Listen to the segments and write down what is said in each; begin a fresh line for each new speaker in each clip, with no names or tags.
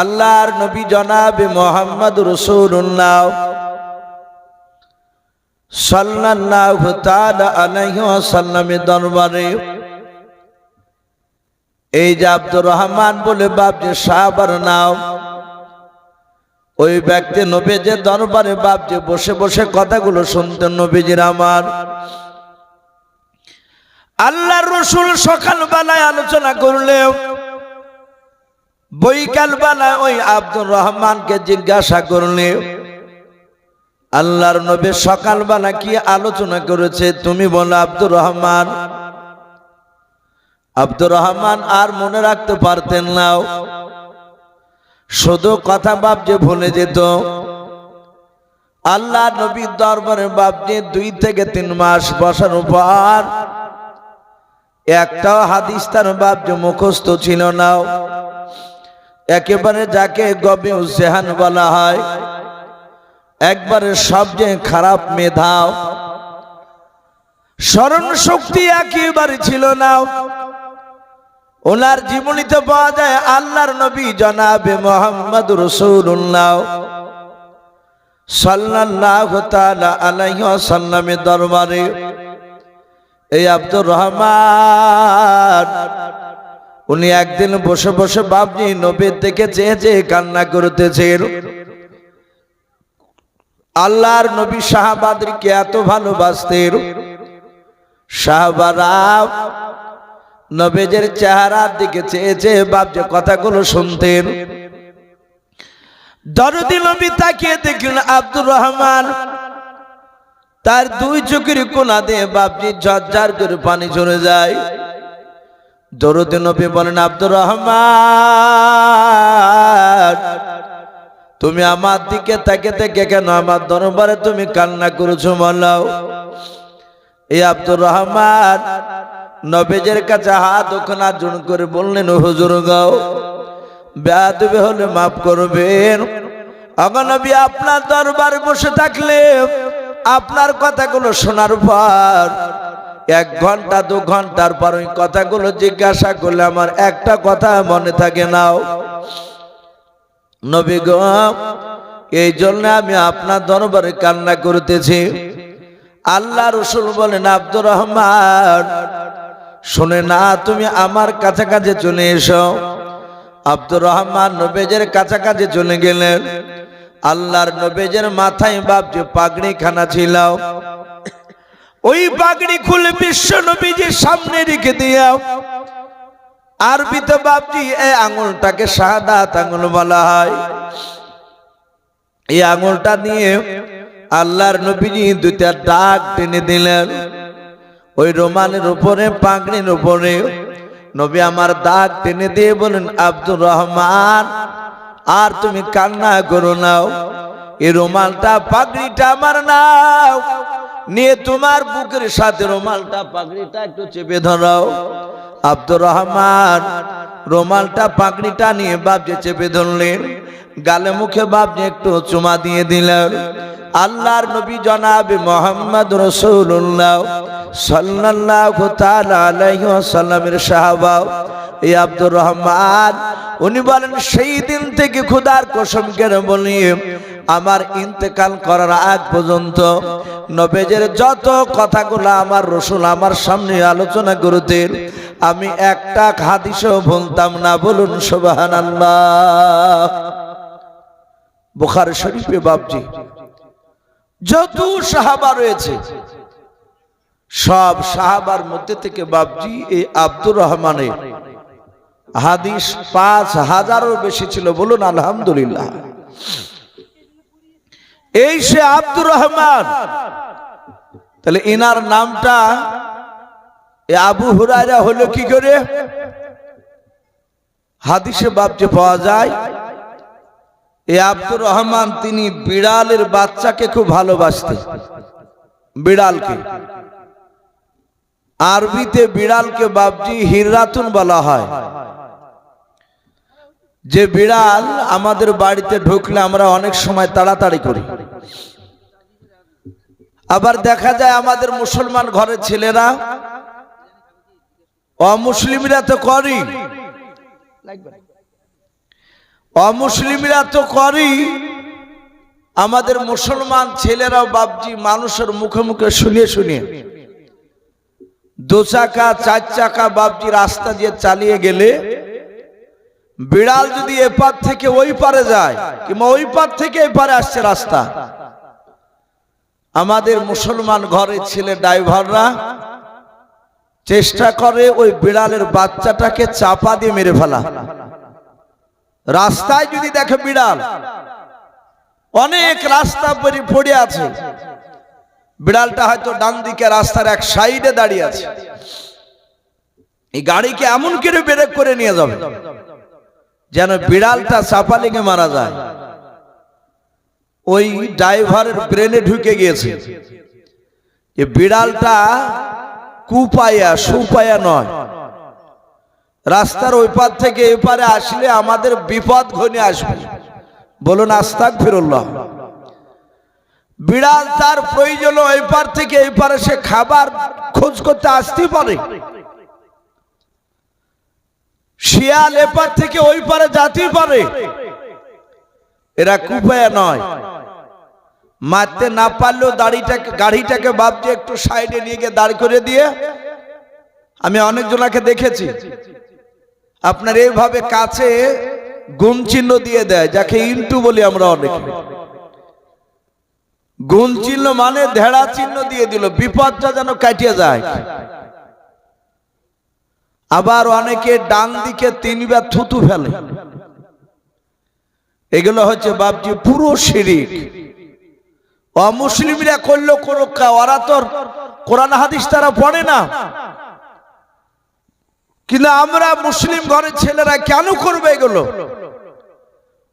আল্লাহর নবী জনাবে মোহাম্মদ রসুল্লাহ আলাইহি ওয়াসাল্লামের দরবারে। এই যে আব্দুর রহমান বলে বাপ যে সাহাবার নাম, ওই ব্যক্তি নবীজের দরবারে বাপ যে বসে বসে কথাগুলো শুনতেন নবীজির আমার। আল্লাহ রসুল সকালবেলায় আলোচনা করলেও বৈকাল বেলায় ওই আব্দুর রহমানকে জিজ্ঞাসা করলে, আল্লাহর নবী সকালবেলা কি আলোচনা করেছে? তুমি বলো, আব্দুর রহমান। আব্দুর রহমান আর মনে রাখতে পারতেন না। শুধু কথা বাপ যে ভুলে যেত। আল্লাহ নবীর দরবারে বাপ যে দুই থেকে তিন মাস বসার পর একটাও হাদিস তার বাপ যে মুখস্থ ছিল না। একেবারে যাকে গবে জেহান বলা হয়, একবারে সবচেয়ে খারাপ মেধাও। স্মরণ শক্তি একেবারে ছিল না। ওনার জীবনীতে পাওয়া যায় আল্লাহর নবী জনাবে মোহাম্মদ রসুল্লাহ আলাইহি ওয়াসাল্লামের দরবারে, এই আব্দুর রহমান উনি একদিন বসে বসে বাবজি নবীর দিকে চেয়ে চেয়ে কান্না করতেছেন আল্লাহর নবী শাহবাদকে এত ভালোবাসতেন। শাহবারা নবেজের চেহারার দিকে চেয়ে চেয়ে বাবজি কথাগুলো শুনতেন। দরদি নবী তাকিয়ে দেখলেন আব্দুর রহমান। তার দুই চোখের কোনা দিয়ে বাপজি ঝরঝর করে পানি ঝরে যায়। দরদি নবী বলেন, আব্দুর রহমান, তুমি আমার দিকে তাকে থেকে কেন আমার দরবারে তুমি কান্না করেছ বলাও এই আব্দুর রহমান নবেজের কাছে হাত ওখানে জুন করে বললেন হুজুর গাও বেয়াদবে হলে মাফ করবেন। অগনবী আপনার দরবারে বসে থাকলে আপনার কথাগুলো শোনার পর এক ঘণ্টা, দু ঘণ্টার পর ওই কথাগুলো জিজ্ঞাসা করলে আমার একটা কথা মনে থাকে নাও নবী গো, এই জন্য আমি আপনার দরবারে কান্না করতেছি। আল্লাহ রসুল বলেন, আব্দুর রহমান, শুনে না, তুমি আমার কাছাকাছি চলে এসো। আব্দুর রহমান নবেজের কাছাকাছি চলে গেলেন। আল্লাহর নবেজের মাথায় বাপ যে পাগড়ি খানা ছিল। ওই পাগড়ি খুলে বিশ্ব নবীজির সামনে রেখে দিয়াও আরবিতে বাপজি এই আঙুলটাকে শাহাদাত আঙুল বলা হয়। এই আঙুলটা নিয়ে আল্লাহর নবীজি দুইটা ডাক টেনে দিলেন। ওই রোমানের উপরে, পাগড়ির উপরে নবী আমার দাগ টেনে দিয়ে বলেন, আব্দুর রহমান, আর তুমি কান্না করো নাও। এই রুমালটা পাগড়িটা আমার নাও। নিয়ে তোমার বুকের সাথে রুমালটা, পাগড়িটা একটু চেপে ধরাও। আব্দুর রহমান রুমালটা, পাগড়িটা নিয়ে বাপকে চেপে ধরলেন। গালে মুখে বাপকে একটু চুমা দিয়ে দিলেন। আল্লাহর নবী জনাবে মোহাম্মদ রসুল্লাহ সাল্লাল্লাহু তাআলা আলাইহি ওয়াসাল্লামের সাহাবা। এই আব্দুর রহমান, উনি বলেন, সেই দিন থেকে খুদার কসম কেন বলি আমার ইন্তেকাল করার আগ পর্যন্ত নবেজের যত কথাগুলো আমার রসুল আমার সামনে আলোচনা করতেন, আমি একটা হাদিসও ভুলতাম না, বলুন সুবাহান আল্লাহ বুখার শরীফে বাবজি যত সাহাবা রয়েছে, সব সাহাবার মধ্যে থেকে বাবজি এই আব্দুর রহমানের হাদিস পাঁচ হাজারও বেশি ছিল, বলুন আলহামদুলিল্লাহ। এই সে আব্দুর রহমান। তাহলে এনার নামটা আবু হুরায়রা হলো কি করে? হাদিসে বাবজে পাওয়া যায়, এ আব্দুর রহমান তিনি বিড়ালের বাচ্চাকে খুব ভালোবাসতেন। বিড়ালকে। আরবিতে বিড়ালকে বাবজি হিরাতুন বলা হয়। যে বিড়াল আমাদের বাড়িতে ঢুকলে আমরা অনেক সময় তাড়াতাড়ি করি। আবার দেখা যায় আমাদের মুসলমান ঘরের ছেলেরা, অমুসলিমরা তো করি। অমুসলিমরা তো করেই আমাদের মুসলমান ছেলেরাও বাবজি মানুষের মুখে মুখে শুনিয়ে শুনিয়ে। দু চাকা, চার চাকা বাবজি রাস্তা দিয়ে চালিয়ে গেলে বিড়াল যদি এপার থেকে ওই পারে যায়, কিংবা ওই পার থেকে এপারে আসছে রাস্তা। আমাদের মুসলমান ঘরের ছেলে ড্রাইভাররা চেষ্টা করে ওই বিড়ালের বাচ্চাটাকে চাপা দিয়ে মেরে ফেলা। রাস্তায় যদি দেখে বিড়াল, অনেক রাস্তা পড়ে আছে। বিড়ালটা হয়তো ডান দিকে রাস্তার এক সাইডে দাঁড়িয়ে আছে। এই গাড়িকে এমন করে ব্রেক করে নিয়ে যাবে। যেন বিড়ালটা চাপা লেগে মারা যায়। ওই ড্রাইভারের ব্রেনে ঢুকে গিয়েছে। যে বিড়ালটা কুপায়া, সুপায়া নয়। রাস্তার ওই পার থেকে এপারে আসলে আমাদের বিপদ ঘনে আসবে। বলুন আস্তাক ফিরুল্লাহ বিড়াল তার প্রয়োজন ওই পার থেকে এই পারে সে খাবার খোঁজ করতে আসতেই পারে। শিয়াল এপার থেকে ওই পারে যেতেই পারে। এরা কুপায়া নয়। মারতে না পারলেও দাড়িটাকে, গাড়িটাকে ভাবছে একটু সাইডে নিয়ে গিয়ে দাঁড় করে দিয়ে আমি অনেকজনাকে দেখেছি। আপনার এইভাবে কাছে গুণ চিহ্ন দিয়ে দেয়, যাকে ইন্টু বলি আমরা অনেকে। গুণ চিহ্ন মানে ধেড়া চিহ্ন দিয়ে দিল, বিপদটা যেন কাটিয়ে যায়। আবার অনেকে ডান দিকে তিনবার থুতু ফেলে। এগুলো হচ্ছে বাপজি, পুরো শিরিক। অমুসলিমরা করল কোনো কা- ওরা তোর কোরআন হাদিস তারা পড়ে না। কিন্তু আমরা মুসলিম ঘরের ছেলেরা কেন করবে এগুলো?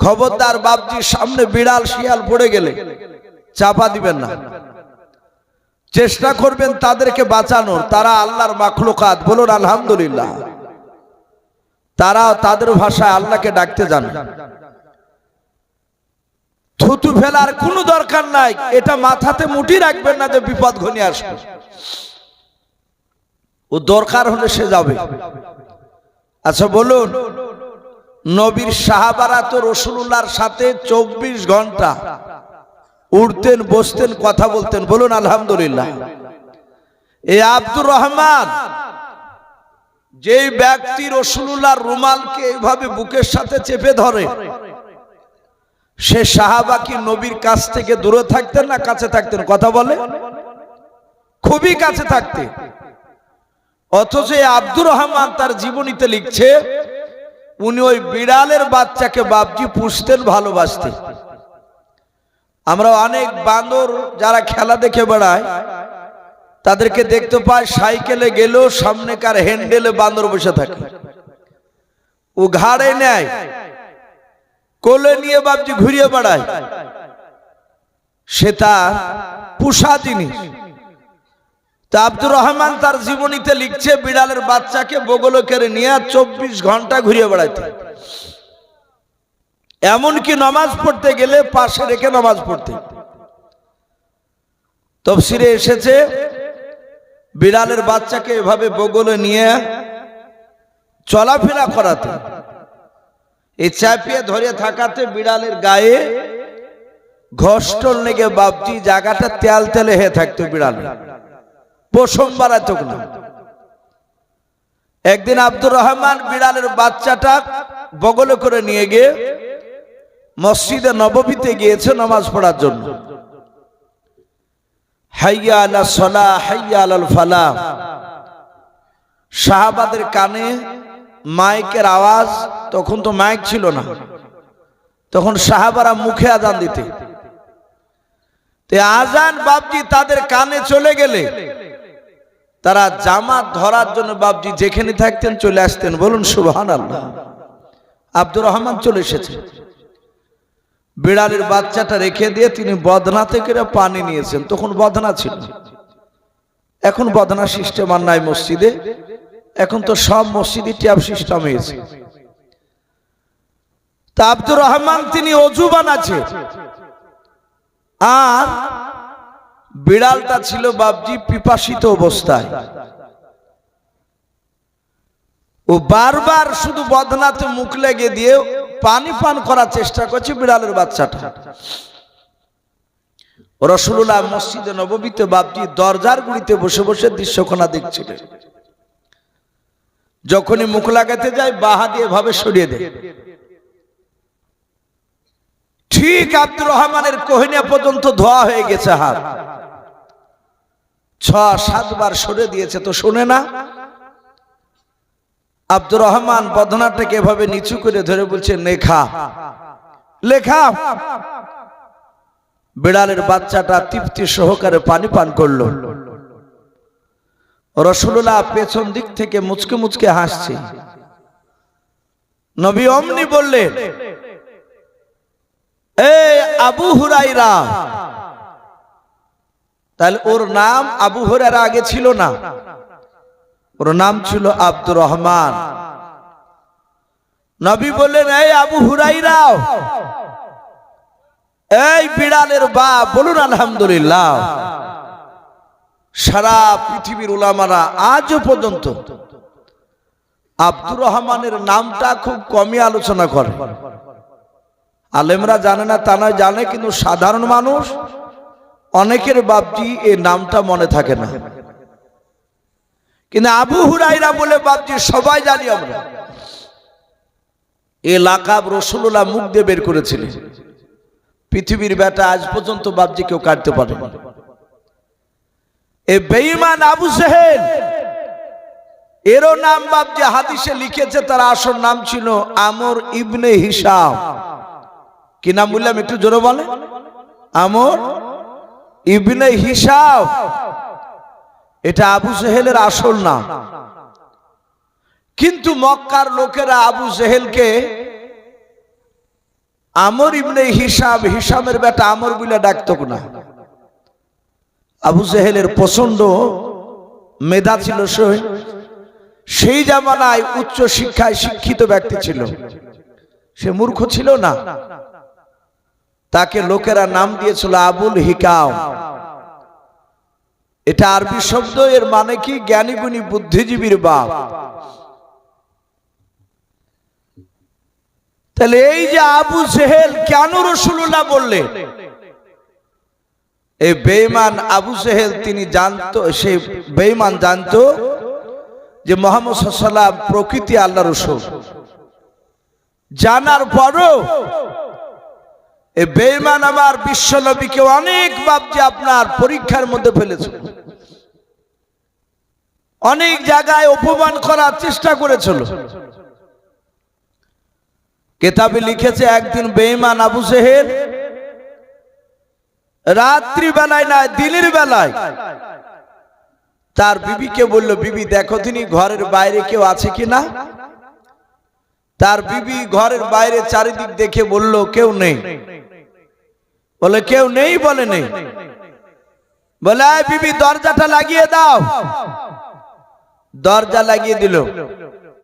খবরদার বাপজির সামনে বিড়াল, শিয়াল পড়ে গেলে, চাপা দিবেন না। চেষ্টা করবেন তাদেরকে বাঁচানোর। তারা আল্লাহর মাখলুকাত, বলুন আলহামদুলিল্লাহ। তারা তাদের ভাষায় আল্লাহকে ডাকতে জানে। থুতু ফেলার কোনো দরকার নাই। এটা মাথাতে মুটি রাখবেন না যে বিপদ ঘনিয়ে আসবে। ও দরকার হলে সে যাবে। আচ্ছা বলুন, নবীর সাহাবারা তো রসুল্লাহর সাথে চব্বিশ ঘণ্টা উঠতেন বসতেন, কথা বলতেন, বলুন আলহামদুলিল্লাহ। এই আব্দুর রহমান, যেই ব্যক্তি রসুল্লাহর রুমালকে এইভাবে বুকের সাথে চেপে ধরে, সে সাহাবা কি নবীর কাছ থেকে দূরে থাকতেন না কাছে থাকতেন? কথা বলে। খুবই কাছে থাকতেন অথচ আব্দুর রহমান তার জীবনীতে লিখছে, উনি ওই বিড়ালের বাচ্চাকে বাপজি পুষতেন, ভালোবাসতেন। আমরা অনেক বান্দর যারা খেলা দেখে বেড়ায়, তাদেরকে দেখতে পাই সাইকেলে গেলেও সামনেকার হ্যান্ডেলে বান্দর বসে থাকে। ও ঘাড়ে নেয়, কোলে নিয়ে বাপজি ঘুরিয়ে বেড়ায়। সে তার পুষা জিনিস। তা আব্দুর রহমান তার জীবনীতে লিখছে, বিড়ালের বাচ্চাকে বগল কেড়ে নিয়ে চব্বিশ ঘণ্টা ঘুরিয়ে বেড়াইতে। এমনকি নামাজ পড়তে গেলে পাশে রেখে নামাজ পড়তে। তফসিরে এসেছে, বিড়ালের বাচ্চাকে এভাবে বগলে নিয়ে চলাফেরা করাতে। এই চাপিয়ে ধরে থাকাতে বিড়ালের গায়ে ঘষ্টল লেগে বাপজি জায়গাটা তেল তেলে হয়ে থাকতো বিড়াল। পশম বাড়াতো না। একদিন আব্দুর রহমান বিড়ালের বাচ্চাটা বগলে করে নিয়ে গিয়ে মসজিদে নববীতে গিয়েছে নামাজ পড়ার জন্য। হাইয়া আলা সলা, হাইয়া আলাল ফালা। সাহাবাদের কানে মাইকের আওয়াজ, তখন তো মাইক ছিল না। তখন সাহাবারা মুখে আজান দিতে। আজান বাপজি তাদের কানে চলে গেলে, তারা জামাত ধরার জন্য বাপজি যেখানে থাকতেন চলে আসতেন। বলুন সুবহান আব্দুর রহমান চলে এসেছে বিড়ালের বাচ্চাটা রেখে দিয়ে তিনি বদনা থেকে পানি নিয়েছেন। তখন বদনা ছিল। এখন বদনা সিস্টেম আর নাই মসজিদে। এখন তো সব মসজিদে ট্যাব সিস্টেম হয়েছে। তা আব্দুর রহমান তিনি অজু বানাচ্ছে। আর বিড়ালটা ছিল বাবজি পিপাসিত অবস্থায়। ও বারবার শুধু বদনাতে মুখ লেগে দিয়ে পানি পান করার চেষ্টা করছে বিড়ালের বাচ্চাটা। রসুল্লাহ মসজিদে নবমীতে বাপজি দরজার গুড়িতে বসে বসে দৃশ্যকোনা দেখছিলেন। যখনই মুখ লাগাতে যায়, বাহা দিয়ে ভাবে সরিয়ে দেয়। ঠিক আব্দুর রহমানের কোহিনা পর্যন্ত ধোয়া হয়ে গেছে হাত। ছ, সাতবার সরে দিয়েছে, তো শোনে না? আব্দুর রহমান বদনাটাকে এভাবে নিচু করে ধরে বলছে, লেখা। লেখা। বিড়ালের বাচ্চাটা তৃপ্তি সহকারে পানি পান করল। রসুল্লাহ পেছন দিক থেকে মুচকে মুচকে হাসছে। নবী অমনি বললেন এ আবু হুরাইরা তাহলে ওর নাম আবু হুরাইরা আগে ছিল না? ওর নাম ছিল আব্দুর রহমান। নবী বললেন, এই আবু হুরাইরা, এই বিড়ালের বা বলুন আলহামদুলিল্লাহ, সারা পৃথিবীর উলামারা আজও পর্যন্ত আব্দুর রহমানের নামটা খুব কমই আলোচনা করে। আলেমরা জানে না, তা জানে, কিন্তু সাধারণ মানুষ অনেকের বাপজি এই নামটা মনে থাকে না। কিন্তু আবু হুরাইরা বলে, বাপজি, সবাই জানি আমরা। এ লাকাব রসুল্লাহ মুখ দিয়ে বের করেছিলেন। পৃথিবীর বেটা আজ পর্যন্ত বাপজি কেউ কাটতে পারে এ বেঈমান আবু সেহেল এরও নাম বাপজি হাদিসে লিখেছে, তার আসল নাম ছিল আমর ইবনে হিসাব কি নাম বললাম, একটু জোরে বলে আমর ইবনে হিসাব এটা আবু সেহেলের আসল নাম। কিন্তু মক্কার লোকেরা আবু সেহেলকে আমর ইবনে হিসাব, হিসামের বেটা আমর বলে ডাকত না। আবু সেহেলের প্রচণ্ড মেধা ছিল সই জামানায় উচ্চ শিক্ষায় শিক্ষিত ব্যক্তি ছিল। সে মূর্খ ছিল না। তাকে লোকেরা নাম দিয়েছিল আবুল হিকাম। এটা আরবি শব্দ, এর মানে কি? জ্ঞানী গুণী বুদ্ধিজীবীর বাপ। তাহলে এই যে আবু সেহেল কেন রসুল্লাহ বললেন এই বেঈমান আবু সেহেল তিনি জানতো, সে বেঈমান জানতো যে মোহাম্মদ সাল্লাম প্রকৃতি আল্লাহ রসুল। জানার পরও বেঈমান আমার বিশ্ব নবীকে অনেক বাপজি আপনার পরীক্ষার মধ্যে ফেলেছে। অনেক জায়গায় অপমান করার চেষ্টা করেছিল। কেতাবে লিখেছে, একদিন বেঈমান আবু সেহেল রাত্রি বেলায় না দিনের বেলায় তার বিবিকে বলল, বিবি, দেখো তিনি ঘরের বাইরে কেউ আছে কিনা? তার বিবি ঘরের বাইরে চারিদিক দেখে বলল, কেউ নেই। বলে, কেউ নেই বলে নেই। বলে বিবি, দরজাটা লাগিয়ে দাও। দরজা লাগিয়ে দিল।